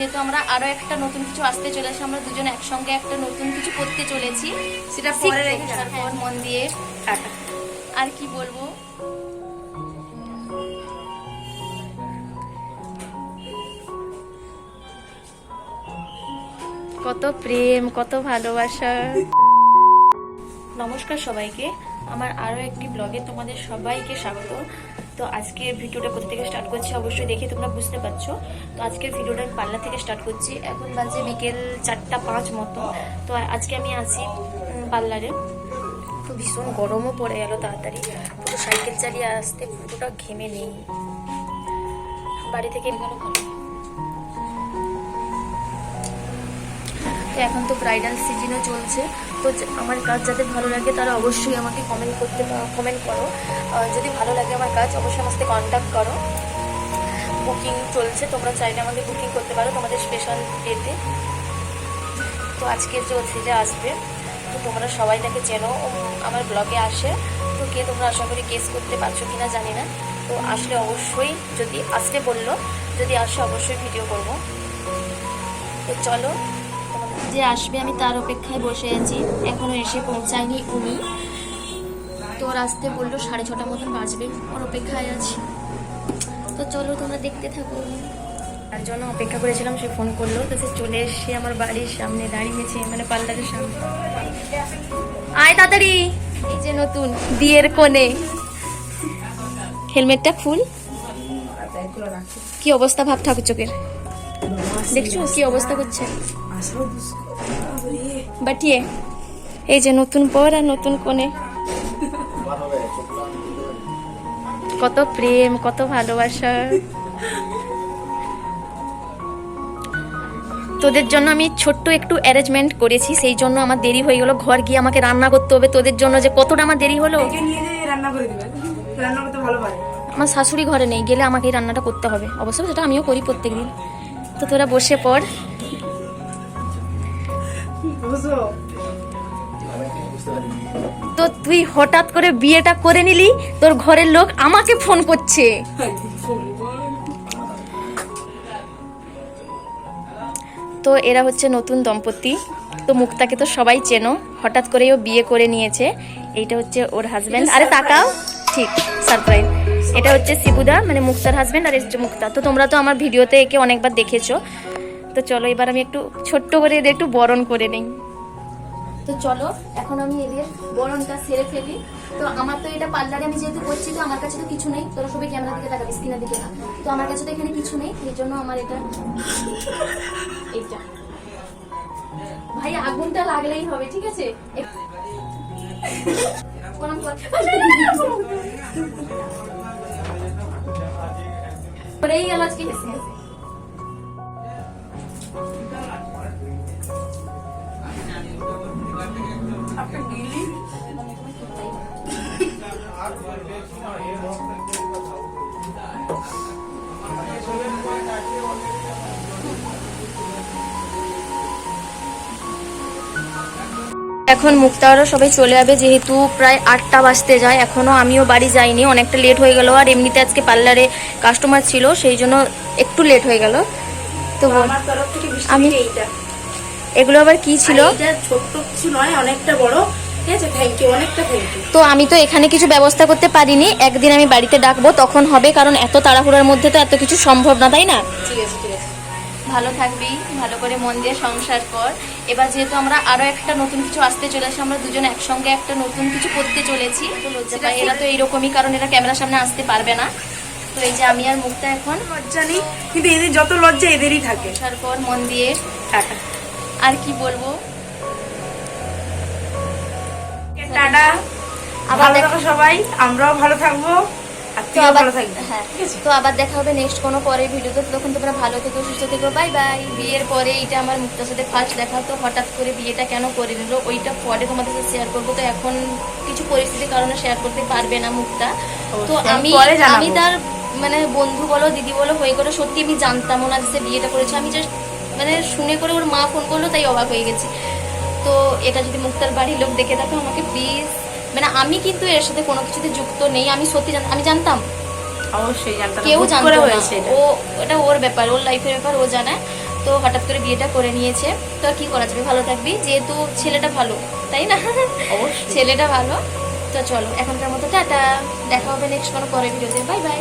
যেহেতু আমরা আরও একটা নতুন কিছু আসতে চলেছি আমরা দুজন একসঙ্গে একটা নতুন কিছু করতে চলেছি। সেটা পরে রেখে তারপর মন দিয়ে। টাটা। আর কি বলব? কত প্রেম কত ভালোবাসা। নমস্কার সবাইকে। আমার আরও একটি ব্লগে তোমাদের সবাইকে স্বাগত। তো আজকের ভিডিওটা কোথা থেকে স্টার্ট করছি অবশ্যই দেখে তোমরা বুঝতে পারছ। তো আজকের ভিডিওটা আমি পাল্লা থেকে স্টার্ট করছি। এখন বাজে বিকেল চারটা পাঁচ মতো। তো আজকে আমি আছি পার্লারে। তো ভীষণ গরমও পড়ে গেল তাড়াতাড়ি। তো সাইকেল চালিয়ে আসতে পুরোটা ঘেমে নেই। বাড়ি থেকে তো এখন তো ব্রাইডাল সিজনও চলছে। তো আমার কাজ যাদের ভালো লাগে, তারা অবশ্যই আমাকে কমেন্ট করতে কমেন্ট করো। যদি ভালো লাগে আমার কাজ, অবশ্যই আমার সাথে কন্ট্যাক্ট করো। বুকিং চলছে, তোমরা চাইলে আমাকে বুকিং করতে পারো তোমাদের স্পেশাল ডেতে তো আজকে চলছে যে আসবে, তো তোমরা সবাই তাকে চেনো আমার ব্লগে আসে। তো কে তোমরা আশা করি কেস করতে পারছ কি না জানি না। তো আসলে অবশ্যই যদি আসতে বলল, যদি আসে অবশ্যই ভিডিও করব। তো চলো যে আসবে আমি তার অপেক্ষায় বসে আছি। এখনও এসে পৌঁছায়নি উনি। তো ওর আসতে বলল সাড়ে ছটা মতন বাজবে। ওর অপেক্ষায় আছি। তো চলো তোমরা দেখতে থাকো। তার জন্য অপেক্ষা করেছিলাম সে ফোন করল। তো সে চলে এসে আমার বাড়ির সামনে দাঁড়িয়েছে মানে পার্লারের সামনে। আয় তাড়াতাড়ি। এই যে নতুন বিয়ের কোণে। হেলমেটটা খুল। কি অবস্থা ভাব ঠাকুর চোখের? দেখছ কি অবস্থা করছে? বাটিয়ে এই যে নতুন পর আর নতুন কোণে। কত প্রেম কত ভালোবাসা। তোদের জন্য আমি ছোট্ট একটু অ্যারেঞ্জমেন্ট করেছি সেই জন্য আমার দেরি হয়ে গেল। ঘর গিয়ে আমাকে রান্না করতে হবে তোদের জন্য যে কতটা আমার দেরি হলো। আমার শাশুড়ি ঘরে নেই গেলে আমাকে রান্নাটা করতে হবে। অবশ্য সেটা আমিও করি প্রত্যেকদিন। তো তোরা বসে পড়। তো তুই হঠাৎ করে বিয়েটা করে নিলি তোর ঘরের লোক আমাকে ফোন করছে। তো এরা হচ্ছে নতুন দম্পতি তো মুক্তাকে তো সবাই চেনো হঠাৎ করেই ও বিয়ে করে নিয়েছে। এইটা হচ্ছে ওর হাজব্যান্ড আরে তাকাও। ঠিক সারপ্রাইজ এটা হচ্ছে শিবুদা মানে মুক্তার হাজব্যান্ড আর হচ্ছে মুক্তা। তো তোমরা তো আমার ভিডিওতে একে অনেকবার দেখেছ। তো চলো এবার আমি একটু ছোট্ট করে এদের একটু বরণ করে নেই। তো চলো, এখন আমি এদের বরণটা সেরে ফেলি। তো আমার তো এটা পার্লারে আমি যেহেতু করছি, তো আমার কাছে তো কিছু নেই। তোরা সবাই ক্যামেরা দিকে তাকাবি স্ক্রিনের দিকে না। তো আমার কাছে তো এখানে কিছু নেই, এই জন্য আমার এটা এইটা। ভাই, আগুনটা লাগলেই হবে, ঠিক আছে? প্রণাম কর। করেই গেল আজকে এখন মুক্তারও সবাই চলে যাবে যেহেতু প্রায় আটটা বাজতে যায়। এখনও আমিও বাড়ি যাইনি অনেকটা লেট হয়ে গেল আর এমনিতে আজকে পার্লারে কাস্টমার ছিল সেই জন্য একটু লেট হয়ে গেল। তো আমি- এগুলো আবার কি ছিল? ছোট্ট কিছু নয় অনেকটা বড়। তো আমি তো এখানে কিছু ব্যবস্থা করতে পারিনি একদিন আমি বাড়িতে ডাকবো তখন হবে কারণ এত তাড়াহুড়োর মধ্যে তো এত কিছু সম্ভব না তাই না? ঠিক আছে ঠিক আছে। ভালো থাকবি ভালো করে মন দিয়ে সংসার কর। এবার যেহেতু আমরা আরও একটা নতুন কিছু আসতে চলেছি আমরা দুজন একসঙ্গে একটা নতুন কিছু করতে চলেছি। তো লজ্জা পাই এরা তো এইরকমই কারণ এরা ক্যামেরার সামনে আসতে পারবে না। তো এই যে আমি আর মুক্তা এখন লজ্জা নেই কিন্তু এদের যত লজ্জা এদেরই থাকে। আসার পর মন দিয়ে। টাটা। আর কি বলব? টাটা। আবার দেখ- সবাই আমরাও ভালো থাকব। তো আবার হ্যাঁ তো আবার দেখা হবে নেক্সট কোনো ভিডিওতে তখন তোমরা ভালো থেকো সুস্থ থেকো বাই বাই বিয়ের পরে এইটা আমার মুক্তার সাথে ফার্স্ট দেখা তো হঠাৎ করে বিয়েটা কেন করে নিল? ওইটা পরে তোমাদের সাথে শেয়ার করব। তো এখন কিছু পরিস্থিতির কারণে শেয়ার করতে পারবে না মুক্তা। তো আমি আমি তার মানে বন্ধু বলো দিদি বলো হয়ে করে সত্যি আমি জানতামও না যে বিয়েটা করেছে। আমি জাস্ট মানে শুনে করে ওর মা ফোন করল তাই অবাক হয়ে গেছি। তো এটা যদি মুক্তার বাড়ির লোক দেখে থাকো আমাকে প্লিজ মানে আমি কিন্তু এর সাথে কোনো কিছুতে যুক্ত নেই আমি সত্যি আমি জানতাম। অবশ্যই জানতাম কেউ জানতো না। ও এটা ওর ব্যাপার ওর লাইফের ব্যাপার ও জানে। তো হঠাৎ করে বিয়েটা করে নিয়েছে। তো আর কি করা যাবে? ভালো থাকবি? যেহেতু ছেলেটা ভালো তাই না? অবশ্যই। ছেলেটা ভালো। তো চলো এখনকার মতো টাটা। দেখা হবে নেক্সট কোনো পরে ভিডিওতে বাই বাই